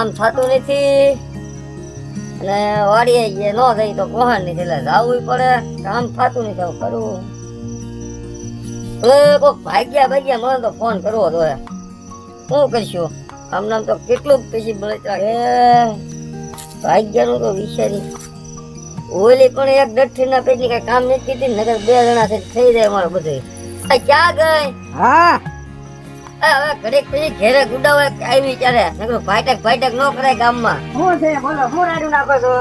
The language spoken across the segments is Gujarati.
કામ થતું નથી. અને વાડીએ ગયે ન થઈ તો કોહણ નથી એટલે જાવું પડે. કામ થતું નથી આવું કરવું. હવે કોક ભાગ્યા ભાગ્યા મને તો ફોન કરવો તો શું કરશું? આમ નામ તો કેટલું પછી બળતરા એ ભાગ્યાનું તો વિચારી. ઓલી પણ એક દઠી ના પેટની કઈ કામ નથી કીધી નગર બે જણા થઈ જાય અમારું બધું. ક્યાં ગઈ? હા. હવે ઘડીક પછી ઘેરે ગુડાવે આવી ત્યારે. નકર ભાઈટક ભાઈટક ન કરાય ગામમાં. હું છે બોલો હું રાડું નાખો છો?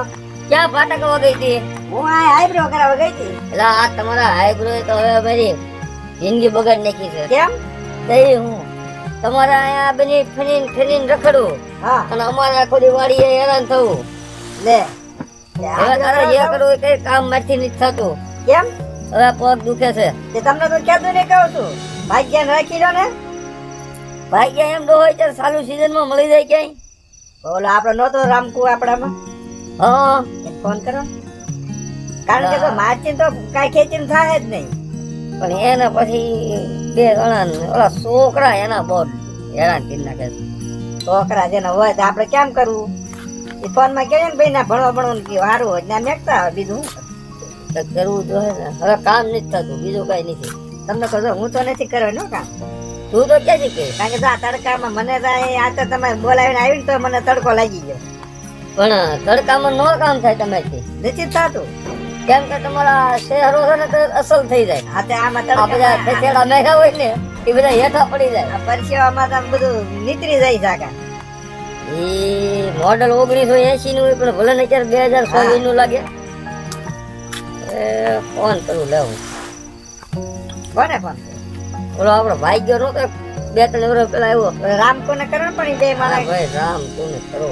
ક્યાં ભાટક વગઈ હતી? હું આ આઈબ્રો કરાવવા ગઈ હતી. એટલે આ તમારા હાઈબ્રો તો હવે મારી જિંદગી બગાડ નાખી છે. કેમ? તઈ હું. તમારા અહીંયા બની ફરીન ફરીન રખડું હા. અને અમારે આખો દી વાડીએ હેરાન થવું. લે. હવે તારે જે કરવું કઈ કામ મારથી નથી થતું. કેમ? હવે પગ દુખે છે. તે તમને તો ક્યાં નહીં કહું છું. ભાગ્ય રાખી લો ને. ભાગ્યા એમ હોય ત્યારે ચાલુ season માં મળી જાય ક્યાંય? ઓલો આપણો નહોતો રામકુ આપણામાં? હા. ફોન કરો. કારણ કે તો માચી તો કાંઈ ખેંચીને થાય જ નહીં. પણ એના પછી બે ને ઓલા છોકરા એના બહુ હેરાન કરી નાખે છોકરા જેને હોય તો આપણે કેમ કરવું? એ ફોનમાં કહે ને ભાઈ ના ભણવા ભણવાનું કે સારું હોય ના મેકતા હોય બીજું કરવું તો ને. હવે કામ નથી થતું બીજું કઈ નથી. તમને કહો હું તો નથી કરવાનું હો કામ. તું તો કે છે કે કારણ કે જો આ તડકામાં મને આ તો તમે બોલાવીને આવીને તો મને તડકો લાગી ગયો. પણ તડકામાં નો કામ થાય તમારથી. નથી થતું. કેમ કે તમારા શહેરો છે ને તો અસલ થઈ જાય. આ તે આમાં તડકા બધા ખેતેડા મેઘા હોય ને એ બધા હેઠા પડી જાય. આ પરસેવામાં તો બધું નીતરી જાય સાકા એ મોડલ ઓગણીસો એસી નું હોય પણ ભલે ને અત્યારે બે હજાર સોળનું લાગે. એ ફોન કરું લેવું. કોને ફોન? ઓલો આપણો ભાઈ ગયો નતો બે ત્રણ વર્ષ પેલા આવ્યો રામ કોને કરો પણ બે મારા ભાઈ રામ કોને કરો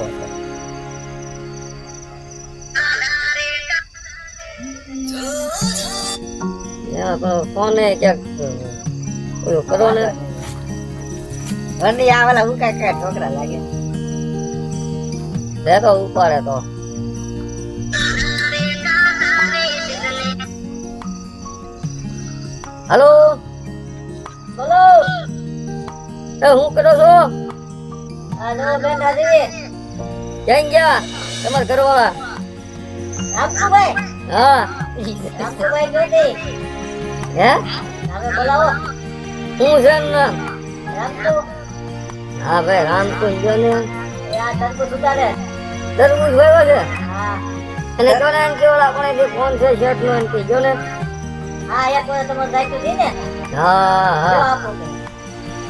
ફોને ક્યાંક ઓલું કરો ને. ઘરની આવેલા હું કાંઈ કાંઈ છોકરા લાગે. બે તો ઉપાડે તો. હલો? બોલો. એ હું કરો છો? આનો બેન દાદી ક્યાં ગયા તમાર ઘરવાળા. રામકુભાઈ હા. રામકુભાઈ જોતી હે? તમે બોલાવો. હું છે ને? રામકુ હા ભાઈ રામકુ જો ને આ વાવ્યો છે? હા. અને કોને એમ કે ઓલા આપણે જે ફોન છે શર્ટ નો એમ કે જો ને. હા એક વાર તમારે દાયિત્વ દી ને? હા હા.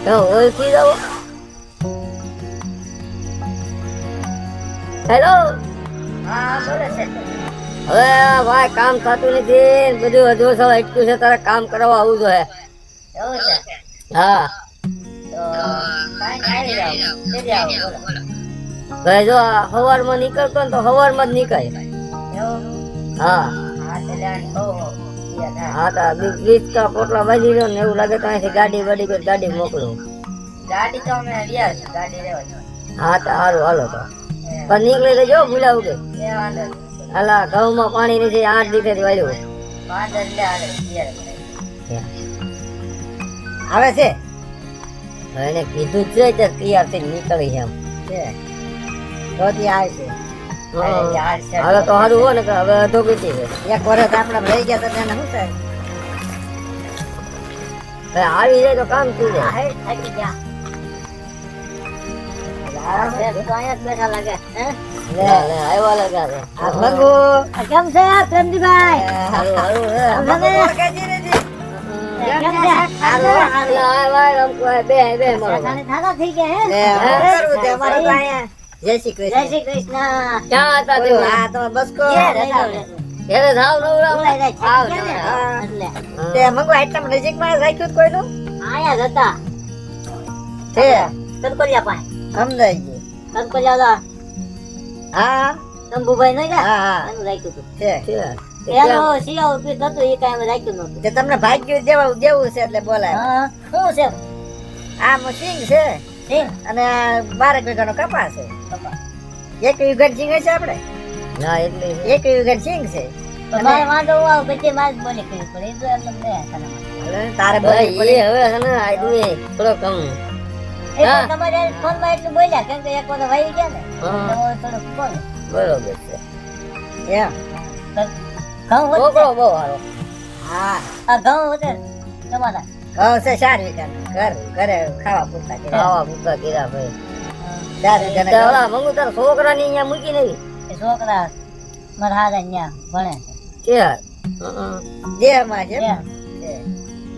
તો ઓળખી દઉં હેલો હા બોલે છે હવે ભાઈ કામ થતું નથી બધું હજુ સૌ અટક્યું છે તારે કામ કરવા આવવું જોઈએ એવું છે? હા. ભાઈ જો આ સવારમાં નીકળતો ને તો સવારમાં જ નીકળે. હા. હો તો વીસ કા પોટલા બાજી રહ્યો ને એવું લાગે તો અહીંથી ગાડી વાડી ગાડી મોકલું. ગાડી તો અમે રહ્યા છે ગાડી લેવા હા તો સારું હાલો તો. પણ નીકળી તો જો ભૂલાવું કે એ વાંધો નહીં. હાલા ઘઉંમાં પાણી નથી આઠ લીટર વાળ્યું. આવે છે? એને કીધું છે કે તૈયાર થઈ નીકળી એમ. છે. ધોતી આવે છે. હા. હાલો તો સારું હોય ને કે હવે અધો પીતી છે. એક વર્ષ આપણે રહી ગયા તો તેને શું થાય? આવી જાય તો કામ થઈ જાય હે, થાકી ગયા. હે? બે બે થઈ ગયા હે જય શ્રી જય શ્રી કૃષ્ણ. ક્યાં હતા તમે આ તમારો બસકો. ઘેરે જાવ નવરા આવ નવરા. એટલે. તે મંગુ આટલા નજીકમાં રાખ્યું કોઈનું? આયા હતા. તે? કંકોલિયા પાસે. સમજાય કંકોલિયા હા. શંભુભાઈ નહીં ગયા? હા હા. એનું રાખ્યું હતું. છે. એનો શિયાળો પીત હતું એ કાંઈ રાખ્યું નતું. તે તમને ભાગ્યું દેવા દેવું છે એટલે બોલાય. હા શું છે? આ સિંગ છે અને બારેક વીઘાનો કપાસ છે. એક યુગર સિંગ છે આપણે? ના એટલે એક યુગર સિંગ છે. તો મારે વાંધો આવે પછી મારે બોલે બોલી કરવી પડે. એ તો એમ જ નહીં તારે ભાઈ એ હવે છે ને આદમી થોડો કમ. તમારે ફોનમાં એટલું બોલ્યા કેમ કે એક વખત વાઈ ગયા ને હવે થોડુંક બરોબર છે. એમ. ઘઉં વધે બહુ સારો. હા. આ ઘઉં વધે તમારા? ઘઉં છે સારી ઘર ઘરે ખાવા પૂરતા ખાવા પૂરતા કર્યા ભાઈ. મંગુ તારા છોકરાની અહીંયા મૂકી નહીં છોકરા મારા હારા ન્યા ભણે છે. છે દેહમાં છે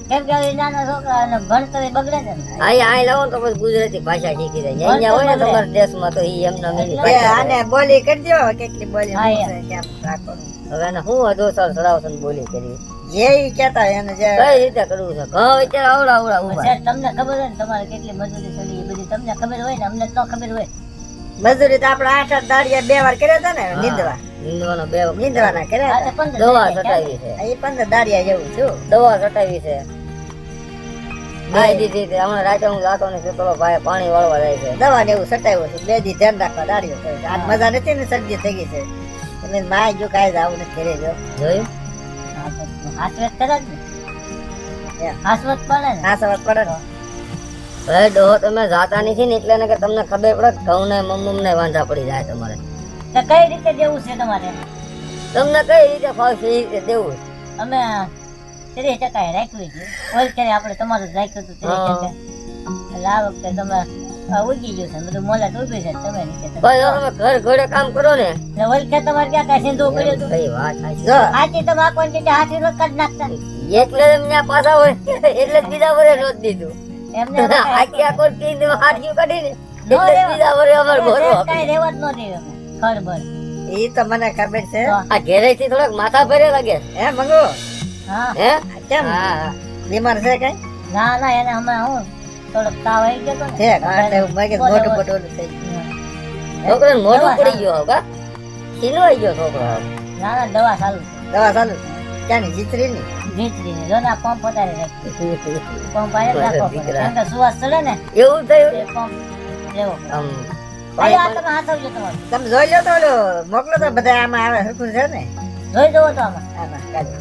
કેમ કે નાના છોકરા ભણતર બગડે છે અહીંયા અહીં લાવો તો પછી ગુજરાતી ભાષા શીખી જાય. અહીંયા હોય ને તમારા દેશમાં તો ઈ એમના મેની આને બોલી કેટલી છે, કેમ રાખવાનું. હવે એને હું અધો સર સડાવશન બોલી કરી. જે હોય એને જે કઈ રીતે કરવું છે? ઘઉં અત્યારે આવડા આવડા ઊભા. તમને ખબર હોય ને તમારે કેટલી મજૂરી તમને ખબર હોય ને અમને તો ખબર હોય. મજૂરી તો આપણે આઠ આઠ દાડિયા બે વાર કર્યા હતા ને નીંદવા. નીંદવાનો બે વાર નીંદવાના કર્યા હતા. દવા સટાવી છે. એ પંદર દાડિયા જેવું છું દવા સટાવી છે. ભાઈ દીધી હતી હમણાં રાતે હું જાતો ને પેલો ભાઈ પાણી વાળવા જાય છે. દવા ને એવું સટાવ્યું છે બે દી ધ્યાન રાખવા દાડિયો કર્યો છે. આજ મજા નથી ને શરદી થઈ ગઈ છે. એટલે માય જો કાંઈ જ આવું નથી ઘરે જો. જોયું? હા, તો કરે ને. હાથવત પડે ને? સવાર પડે ને. ભાઈ ડોહો તમે જાતા નથી ને એટલે કે તમને ખબર પડે ઘઉં ને મમ્મ ને વાંધા પડી જાય તમારે. તો કઈ રીતે દેવું છે તમારે? તમને કઈ રીતે ફાવશે એ રીતે દેવું અમે ત્રીસ ટકા રાખ્યું છે. ઓલ ક્યારે આપણે તમારું રાખ્યું હતું ત્રીસ ટકા. એટલે આ વખતે તમે ઉગી ગયું છે. બધું મોલાત ઊભી છે તમે નીચે ભાઈ જો ઘર ઘરે કામ કરો ને. એટલે ઓલ કે તમારે ક્યાં કાંઈ સિંધુ હતું કઈ વાત સાચી. તમે આખો હાથી રોજ કાઢી નાખતા. એટલે એમને પાછા હોય. એટલે જ બીજા વરે રોજ દીધું. એમને આખી આખો તીન હાથિયું કાઢી એટલે બીજા વરે અમારે ભરો કાંઈ આપી. ન દે અમે ખબર ઈ તો મને ખબર છે? આ ઘેરે થી થોડાક માથા ભરે લાગે. હે મંગુ હા. હે? કેમ? બીમાર છે કઈ? ના ના એને હમણાં હું થોડોક તાવ આવી ગયો ને. કે મોટું. મોટું થઈ ગયું. છોકરો દવા પડી ગયો હવે છીનવાઈ ગયો છોકરો. ના ના દવા ચાલુ. દવા ચાલુ. ક્યાં જીતરી ને જોને પંપ વધારે રાખ્યો પંપ આવે રાખવો કેમ કે સુવાસ ચડે ને એવું થયું? એ પંપ લેવો આમ તમે હાથવજો તમારું. તમે જોઈ લો તો ઓલું મોકલો તો બધા આમાં આવે હરખું છે ને? જોઈ જવો તો આમાં. આમાં કાઢો.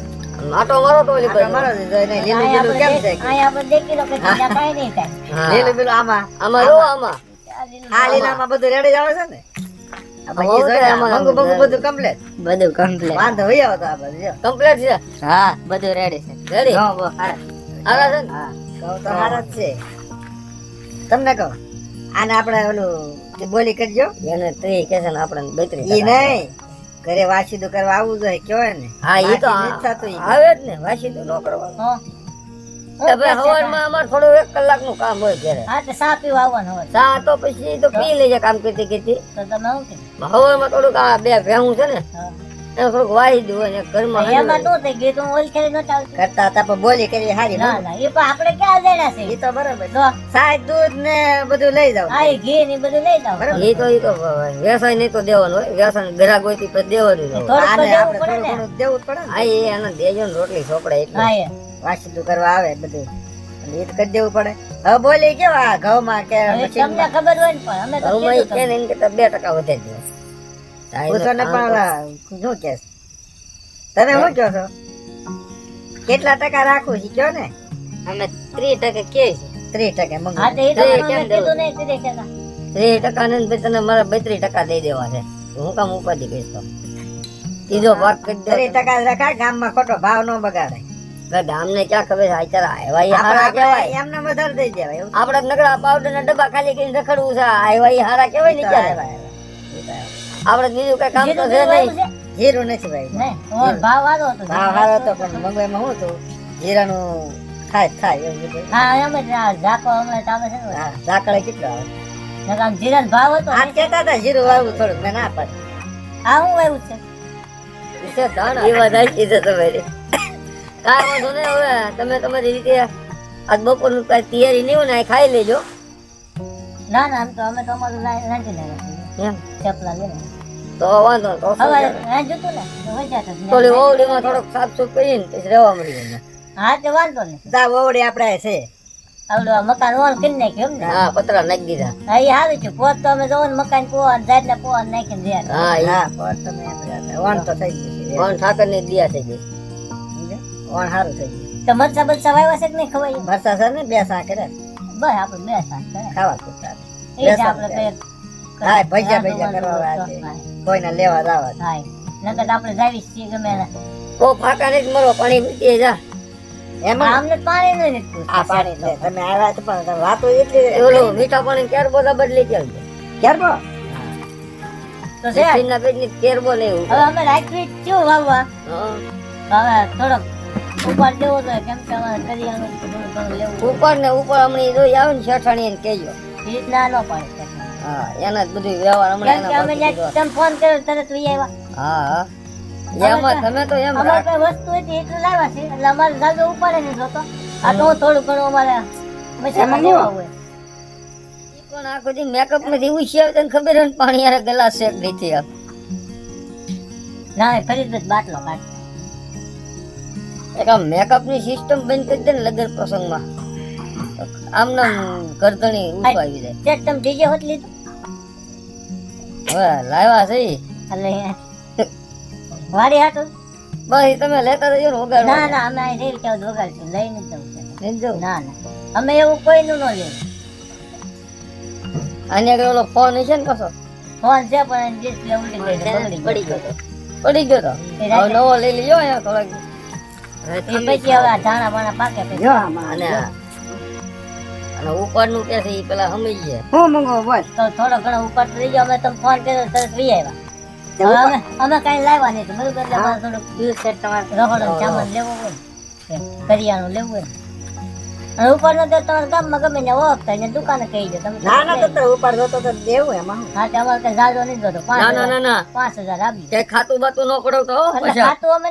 આટો મારો તો ઓલી આટો મારો તો જોઈને લીલું લીલું કેમ છે આપણે આપણે દેખી લો કે ત્યાં નહીં થાય. લીલું લીલું આમાં. આમાં રો આમાં. આ લીલામાં બધું રેડી જવા આવે છે ને? બધું કમ્પ્લેટ બધું કમ્પ્લીટ વાંધો હોય આવો તો આ બધું જો. કમ્પ્લીટ છે? હા. બધું રેડી છે. રેડી ઘઉં બહુ સારા. છે હા ઘઉં તો સારા જ છે. તમને કહું આને આપણે ઓલું બોલી કરજો. એને ત્રી કે છે ને આપણે બેતરી ઈ નહીં ઘરે વાસીદું કરવા આવવું જોઈએ કયો ને હા ઈ તો થતું. આવે જ ને વાસીદું નો કરવાનું. હો. તો અમારે થોડું એક કલાકનું કામ હોય ઘરે. હા તો સા પીવા આવવાનું હોય. ચા તો પછી તો પી લેજે કામ કરતી કરતી તો તમે શું કીધું હવામાં થોડુંક આ બે ભેહું છે ને એને થોડુંક વાહી દઉં અને ઘરમાં એમાં શું થઈ ગયું તું ઓલ ખેલી નતા આવતી કરતા હતા પણ બોલી કરી હારી ના ના એ પણ આપણે ક્યાં જણા છે? ઈ તો બરોબર તો સાહેબ દૂધ ને બધું લઈ જાવ ઘી ને બધું લઈ જાવ એ તો એ તો વ્યવસાય નહીં તો દેવાનું હોય. વ્યવસાય ગ્રાહક હોય તો દેવાનું આને દેવું આપણે પડે થોડું દેવું પડે ને. એ એને દેજો ને રોટલી ચોપડે એટલે. હા વાસીદું કરવા આવે બધું. એ તો કરી દેવું પડે. હવે બોલી કેવા ઘઉંમાં કે તમને ખબર હોય ને પણ અમે તો ઘઉંમાં કે તમને. ને એની બે ટકા વધે જ પૂછો પણ શું કે તમે શું કહો છો? કેટલા ટકા રાખવું છે કયો ને? અમે ત્રીસ ટકા કે છે. ત્રીસ ટકા મંગુ હા તો એ તો એ અમે કેમ કીધું નહીં ત્રીસ ટકા. ને પછી તને મારા બત્રીસ ટકા દઈ દેવા છે. હું કામ ઉપાધિ કહીશ તો. ત્રીજો ભાગ કરી દો. ત્રીસ ટકા રખાય ગામમાં ખોટો ભાવ ન બગાડે ગામને ક્યાં ખબર છે? આચારા આવ્યા હારા આપણે કહેવાય. એમને વધારે દઈ દેવાય આપણે નકરા પાવડર ના ડબ્બા ખાલી કરીને રખડવું છે. આવ્યા ઈ હારા કહેવાય ને ક્યારે. આપડે બીજું કઈ કામ તો જીરું છે નહીં. જીરું નથી ભાઈ. ભાવ વાળો હતો. ભાવ સારો હતો પણ મંગવાઈમાં શું હતું? જીરાનું થાય થાય એવું બધું હા એમ જ ઝાકો અમે ચાલે છે ને. હા ઝાકળે કેટલો આવે? આમ જીરા ભાવ હતો આ કહેતા હતા જીરું વાવું થોડુંક મેં ના પાડી. આ હું આવ્યું છે. ઈ છે ધાણા. એ છે તમારી. કાંઈ વાંધો નહીં હવે. તમે તમારી રીતે આજ બપોરનું કાંઈ તૈયારી નહીં હોય ને ખાઈ લેજો. ના ના આમ તો અમે તો અમારું રાંધી ને એમ? ચપલા લઈને. તો વાંધો. તો હવે કરે? ને? તો વજાત થોડી ઓવડીમાં થોડોક સાફ સુફ કરીને પછી રહેવા મળી જાય હા તો વાંધો નહીં. તા ઓવડી આપણે છે. આવડું મકાન ઓન કરી નાખ્યું એમ ને? હા પતરા નાખી દીધા. હા એ છે. પોત તો અમે જોવો ને મકાન પોવા જાતના પોવા નાખીને રહ્યા હા હા પણ તમે એમ તો થઈ ગયું છે ઠાકરની દિયા થઈ ગઈ. ઓણ સારું થઈ ગયું. તો મરચા બરચા વાવ્યા છે કે નહીં ખવાય ભરસા સર ને બે સા કરે. બસ આપણે બે સાત કરે. ખાવા પૂરતા એ જ આપણે હા, ભજીયા ભજીયા કરવા બાંધો. થાય. કોઈને લેવા દાવા થાય નકર આપણે જાવી છીએ ગમે. કો ફાકા નહીં મરો પાણી એ જા. એમાં? આમને પાણી નહીં આ પાણી તમે આવ્યા તો પણ વાતો એટલી ઓલું મીઠા પાણી કેરબો તો બદલી ક્યાર તો છે. સિંહના પેટની કેરબો લેવું હવે અમે રાઈટ છું વાવવા. હા. હવે થોડોક ઉપાડ દેવો તો કેમ કે અમારે કરિયાણું થોડું ઘણું લેવું ઉપર ને ઉપર હમણાં જોઈ આવે ને શેઠાણી ને કહેજો. એ ના ન પાડે હા એના જ બધું વ્યવહાર હમણાં એના અમે તમે ફોન કર્યો તરત વી આવ્યા હા હા. એમાં તમે તો એમ અમારે કઈ વસ્તુ હતી એટલે લાવ્યા છે. એટલે અમારે જાજો ઉપાડે નહીં જોતો. આ તો થોડું ઘણું અમારે મસાલા લેવા હોય? ઈ પણ આખો દી મેકઅપ નથી છે તને ખબર હોય ને પાણી યાર ગલાસ શેક નથી આ ના ફરી જ બાટલો કાઢ. એક આ મેકઅપની સિસ્ટમ બંધ કરી દે ને લગ્ન પ્રસંગમાં. આમ નામ કરતણી ઊંચું આવી જાય તે તમે ડીજે હોત લીધું? હવે લાવ્યા છે ઈ. વાડી હાટું? બસ તમે લેતા જજો ને ના ના અમે અહીં રેલ કેવું વગાડશું. લઈને જ જવું છે. ના ના. અમે એવું કોઈનું ન લેવું. આની આગળ ઓલો ફોન છે ને કશો ફોન છે પણ ડિસ્પ્લે ઉડી ગઈ પડી ગયો પડી ગયો તો. નવો લઈ લીધો અહીંયા થોડાક પછી હવે ધાણા બાણા પાકે પછી. અને અને ઉપરનું કે છે ઈ પેલા સમજી જાય હું મંગો બોલ. તો થોડો ઘણો ઉપર થઈ ગયો અમે તમે ફોન કર્યો તરત વી આવ્યા. તે હવે ઉપર- અમે અમે કઈ લાવ્યા નહીં બરોબર એટલે અમારે થોડુંક દિવસ તમારે રખડો સામાન લેવો હોય કરિયાણું લેવું હોય અને ઉપરનો તો તમારે ગામમાં ગમે ને ઓફ થાય ને દુકાને કહી દો તમે ના ના તો તો ઉપર જતો તો દેવું એમાં હા. તો અમારે કઈ જાજો નહીં જોતો. પાંચ ના ના ના હજાર પાંચ હજાર આપી કે ખાતું બાતું ન ખાતું અમે